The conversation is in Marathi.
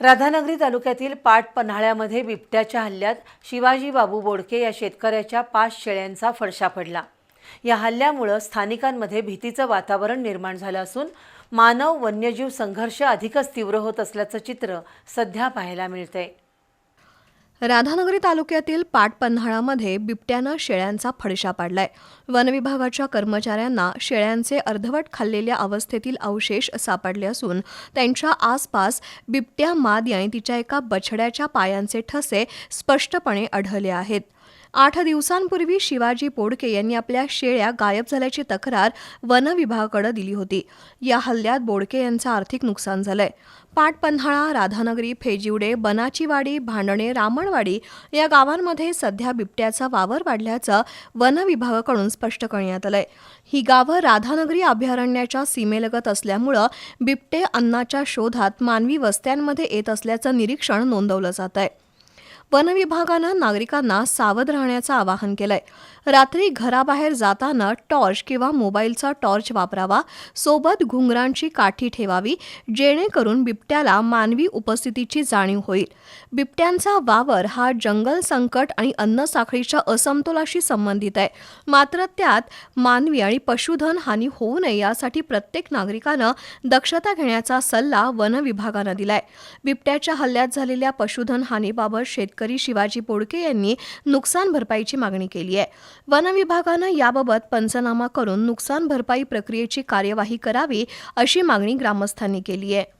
राधानगरी तालुक्यातील पाट पन्हाळ्यामध्ये बिबट्याच्या हल्ल्यात शिवाजी बाबू बोडके या शेतकऱ्याच्या पाच शेळ्यांचा फडशा पडला. या हल्ल्यामुळं स्थानिकांमध्ये भीतीचं वातावरण निर्माण झालं असून मानव वन्यजीव संघर्ष अधिकच तीव्र होत असल्याचं चित्र सध्या पाहायला मिळतंय. राधानगरी तालुक्यातील पाटपन्हाळामध्ये बिबट्यानं शेळ्यांचा फडशा पाडलाय. वनविभागाच्या कर्मचाऱ्यांना शेळ्यांचे अर्धवट खाल्लेल्या अवस्थेतील अवशेष सापडले असून त्यांच्या आसपास बिबट्या माद आणि तिच्या एका बछड्याच्या पायांचे ठसे स्पष्टपणे आढळले आहेत. आठ दिवसांपूर्वी शिवाजी पोडके यांनी आपल्या शेळ्या गायब झाल्याची तक्रार वन विभागाकडे दिली होती. या हल्ल्यात बोडके यांचं आर्थिक नुकसान झालंय. पाटपन्हाळा राधानगरी फेजिवडे बनाचीवाडी भांडणे रामणवाडी या गावांमध्ये सध्या बिबट्याचा वावर वाढल्याचं वन विभागाकडून स्पष्ट करण्यात आलंय. ही गावं राधानगरी अभयारण्याच्या सीमेलगत असल्यामुळं बिबटे अन्नाच्या शोधात मानवी वस्त्यांमध्ये येत असल्याचं निरीक्षण नोंदवलं जात आहे वन विभागानं नागरिकांना सावध राहण्याचं आवाहन केलंय. रात्री घराबाहेर जाताना टॉर्च किंवा मोबाईलचा टॉर्च वापरावा सोबत घुंगरांची काठी ठेवावी जेणेकरून बिबट्याला मानवी उपस्थितीची जाणीव होईल. बिबट्यांचा वावर हा जंगल संकट आणि अन्न साखळीच्या असमतोलाशी संबंधित आहे. मात्र त्यात मानवी आणि पशुधन हानी होऊ नये यासाठी प्रत्येक नागरिकानं दक्षता घेण्याचा सल्ला वन विभागानं दिलाय. बिबट्याच्या हल्ल्यात झालेल्या पशुधन हानीबाबत शेतकरी शिवाजी पोडके यांनी नुकसान भरपाईची मागणी केली आहे. वन विभागानं याबाबत पंचनामा करून नुकसान भरपाई प्रक्रियेची कार्यवाही करावी अशी मागणी ग्रामस्थांनी केली आहे.